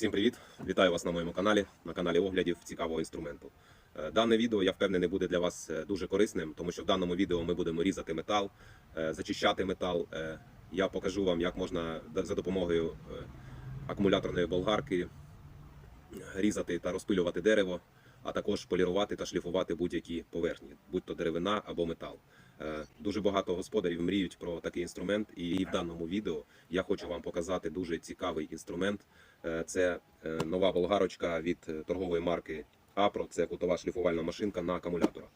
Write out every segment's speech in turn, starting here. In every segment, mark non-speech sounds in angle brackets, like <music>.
Всім привіт! Вітаю вас на моєму каналі, на каналі оглядів цікавого інструменту. Е, Дане відео, я впевнений, буде для вас е, дуже корисним, тому що в даному відео ми будемо різати метал, е, зачищати метал. Я покажу вам, як можна за допомогою акумуляторної болгарки різати та розпилювати дерево, а також полірувати та шліфувати будь-які поверхні, будь то деревина або метал. Дуже багато господарів мріють про такий інструмент, і в даному відео я хочу вам показати дуже цікавий інструмент. Е, Це е, нова болгарочка від е, торгової марки Апро. Це кутова шліфувальна машинка на акумуляторах.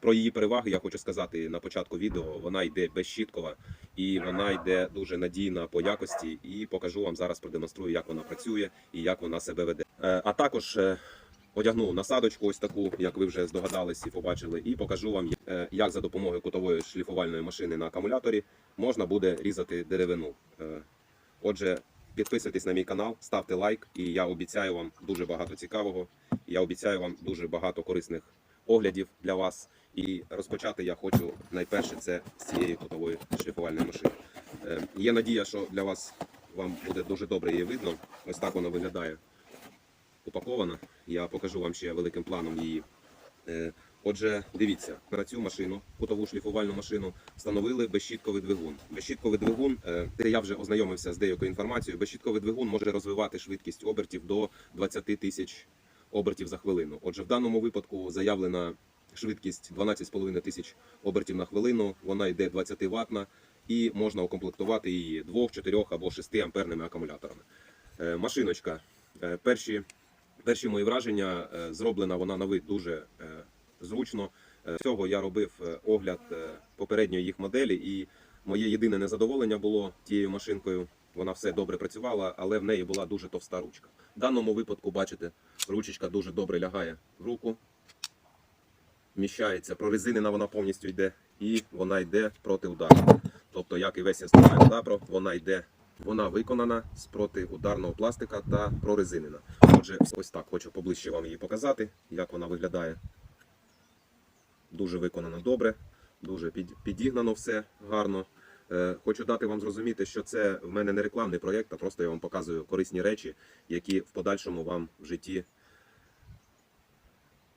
Про її переваги я хочу сказати на початку відео. Вона йде безщіткова і вона йде дуже надійна по якості. І покажу вам зараз, продемонструю, як вона працює і як вона себе веде. А також одягну насадочку, ось таку, як ви вже здогадались і побачили, і покажу вам, як за допомогою кутової шліфувальної машини на акумуляторі можна буде різати деревину. Отже, підписуйтесь на мій канал, ставте лайк, і я обіцяю вам дуже багато цікавого. Я обіцяю вам дуже багато корисних оглядів для вас. І розпочати я хочу найперше це з цієї кутової шліфувальної машини. Е, Є надія, що для вас вам буде дуже добре її видно. Ось так вона виглядає упакована. Я покажу вам ще великим планом її. Е, Отже, дивіться, на цю машину, кутову шліфувальну машину, встановили безщітковий двигун. Безщітковий двигун, е, це я вже ознайомився з деякою інформацією. Безщітковий двигун може розвивати швидкість обертів до 20 тисяч обертів за хвилину. Отже, в даному випадку заявлена швидкість 12,5 тисяч обертів на хвилину. Вона йде 20 ватна і можна укомплектувати її 2, 4 або 6 амперними акумуляторами. Е, Машиночка. е, Перші, перші мої враження зроблена вона на вид дуже зручно. Е, З цього я робив е, огляд е, попередньої їх моделі, і моє єдине незадоволення було тією машинкою. Вона все добре працювала, але в неї була дуже товста ручка. В даному випадку, бачите, ручечка дуже добре лягає в руку, вміщається, прорезинена вона повністю йде, і вона йде проти удару. Тобто, як і весь інструмент Дабро, вона йде, вона виконана з протиударного пластика та прорезинена. Отже, ось так хочу поближче вам її показати, як вона виглядає. Дуже виконано добре, дуже підігнано все гарно. Е, Хочу дати вам зрозуміти, що це в мене не рекламний проєкт, а просто я вам показую корисні речі, які в подальшому вам в житті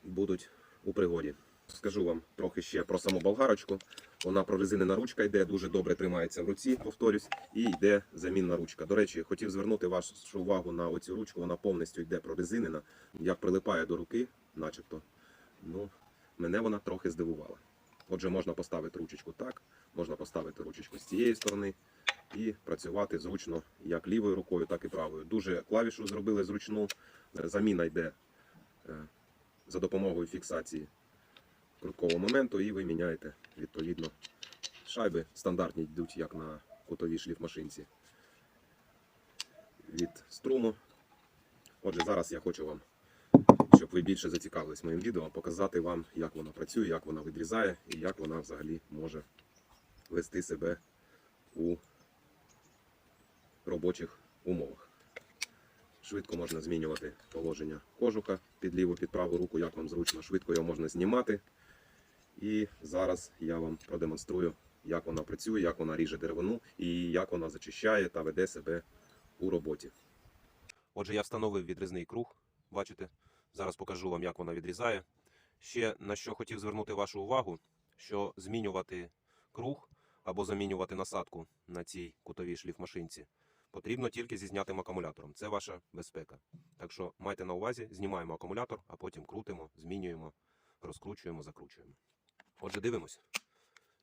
будуть у пригоді. Скажу вам трохи ще про саму болгарочку. Вона прорезинена ручка йде, дуже добре тримається в руці, повторюсь, і йде замінна ручка. До речі, хотів звернути вашу увагу на оцю ручку. Вона повністю йде прорезинена, як прилипає до руки, начебто. Ну, мене вона трохи здивувала. Отже, можна поставити ручечку так, можна поставити ручечку з цієї сторони і працювати зручно як лівою рукою, так і правою. Дуже клавішу зробили зручну. Е, Заміна йде е, за допомогою фіксації круткового моменту, і ви міняєте відповідно шайби. Стандартні йдуть як на кутовій шліфмашинці від струму. Отже, зараз я хочу вам щоб ви більше зацікавились моїм відео, показати вам, як вона працює, як вона відрізає і як вона взагалі може вести себе у робочих умовах. Швидко можна змінювати положення кожуха під ліву, під праву руку, як вам зручно, швидко його можна знімати. І зараз я вам продемонструю, як вона працює, як вона ріже деревину і як вона зачищає та веде себе у роботі. Отже, я встановив відрізний круг, бачите. Зараз покажу вам, як вона відрізає. Ще на що хотів звернути вашу увагу, що змінювати круг або замінювати насадку на цій кутовій шліфмашинці потрібно тільки зі знятим акумулятором. Це ваша безпека. Так що майте на увазі, знімаємо акумулятор, а потім крутимо, змінюємо, розкручуємо, закручуємо. Отже, дивимось.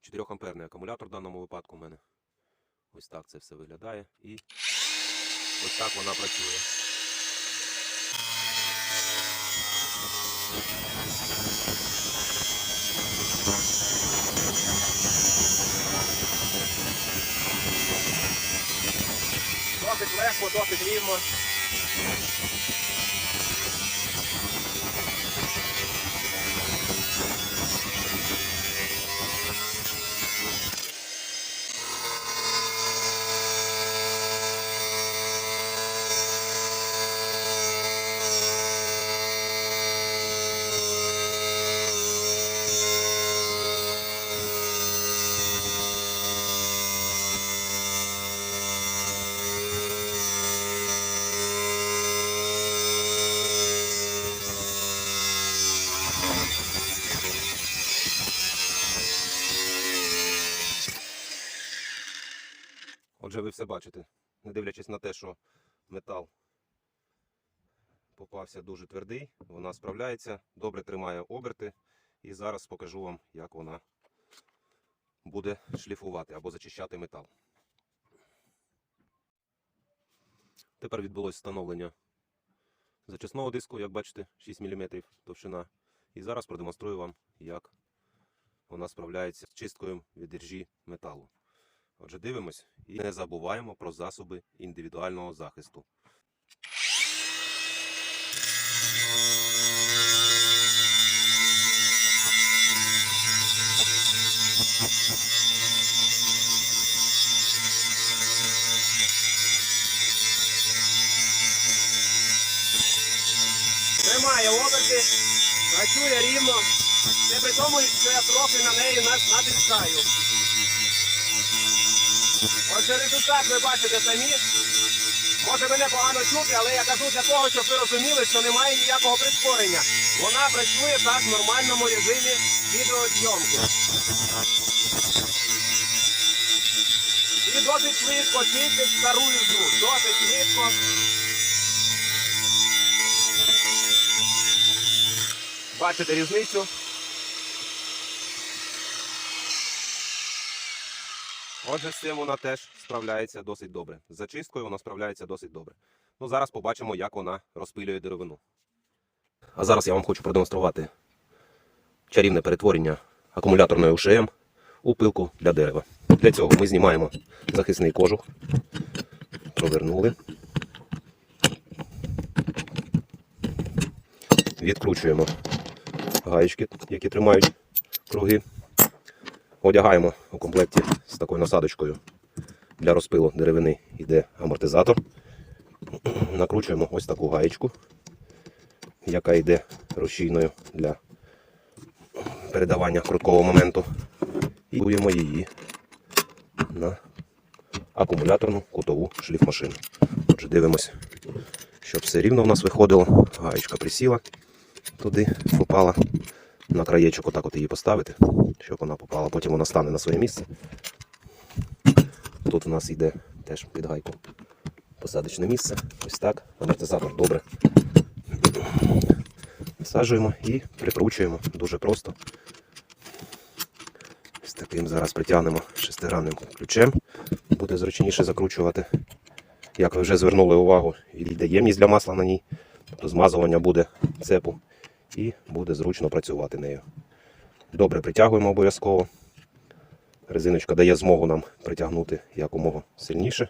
4 амперний акумулятор в даному випадку у мене. Ось так це все виглядає. І ось так вона працює. Досить легко, все бачите. Не дивлячись на те, що метал попався дуже твердий, вона справляється, добре тримає оберти. І зараз покажу вам, як вона буде шліфувати або зачищати метал. Тепер відбулось встановлення зачисного диску, як бачите, 6 мм товщина. І зараз продемонструю вам, як вона справляється з чисткою від іржі металу. Отже, дивимось і не забуваємо про засоби індивідуального захисту. Тримає оберти, працює рівно. Це при тому, що я трохи на неї на- натискаю. Отже, результат ви бачите самі. Може мене погано чути, але я кажу для того, щоб ви розуміли, що немає ніякого прискорення. Вона працює так в нормальному режимі відеозйомки. І досить швидко чистить стару ігру. Досить швидко. Бачите різницю? Отже, з цим вона теж справляється досить добре. З зачисткою вона справляється досить добре. Ну, зараз побачимо, як вона розпилює деревину. А зараз я вам хочу продемонструвати чарівне перетворення акумуляторної УШМ у пилку для дерева. Для цього ми знімаємо захисний кожух, провернули, відкручуємо гаєчки, які тримають круги. Одягаємо у комплекті з такою насадочкою для розпилу деревини йде амортизатор. <clears throat> Накручуємо ось таку гаєчку, яка йде рушійною для передавання круткого моменту. І будуємо її на акумуляторну кутову шліфмашину. Отже, дивимось, щоб все рівно в нас виходило. Гаєчка присіла туди, попала на краєчок, отак от її поставити, щоб вона попала. Потім вона стане на своє місце. Тут у нас йде теж під гайку посадочне місце. Ось так. Амортизатор добре. Всаджуємо і прикручуємо дуже просто. Ось таким зараз притягнемо шестигранним ключем. Буде зручніше закручувати. Як ви вже звернули увагу, йде ємність для масла на ній. Тобто змазування буде цепу і буде зручно працювати нею. Добре притягуємо обов'язково. Резиночка дає змогу нам притягнути якомога сильніше.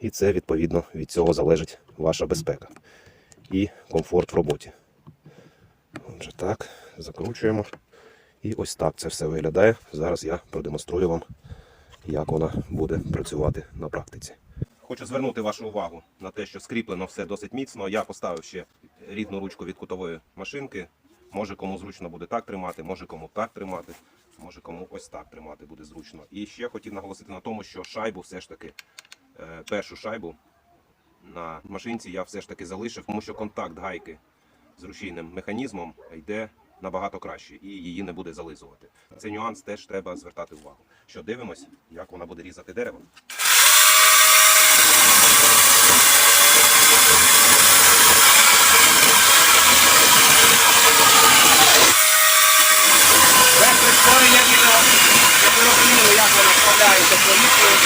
І це відповідно від цього залежить ваша безпека і комфорт в роботі. Отже, так, закручуємо. І ось так це все виглядає. Зараз я продемонструю вам, як вона буде працювати на практиці. Хочу звернути вашу увагу на те, що скріплено все досить міцно. Я поставив ще рідну ручку від кутової машинки. Може кому зручно буде так тримати, може кому так тримати, може кому ось так тримати буде зручно. І ще хотів наголосити на тому, що шайбу все ж таки, е, першу шайбу на машинці я все ж таки залишив, тому що контакт гайки з рушійним механізмом йде набагато краще і її не буде зализувати. Цей нюанс теж треба звертати увагу. Що дивимось, як вона буде різати дерево. Без прискорення відео, щоб ви розуміли, як вона справляється з повітрям.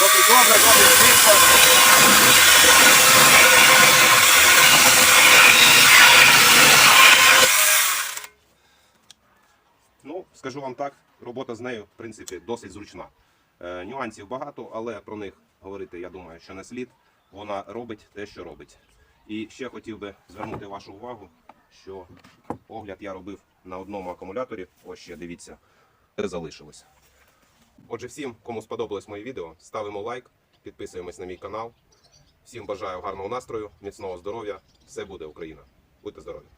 Досить добре, досить швидко. Ну, скажу вам так, робота з нею, в принципі, досить зручна. Е, нюансів багато, але про них говорити, я думаю, що не слід. Вона робить те, що робить. І ще хотів би звернути вашу увагу, що огляд я робив на одному акумуляторі. Ось ще дивіться, це залишилось. Отже, всім, кому сподобалось моє відео, ставимо лайк, підписуємось на мій канал. Всім бажаю гарного настрою, міцного здоров'я. Все буде Україна. Будьте здорові!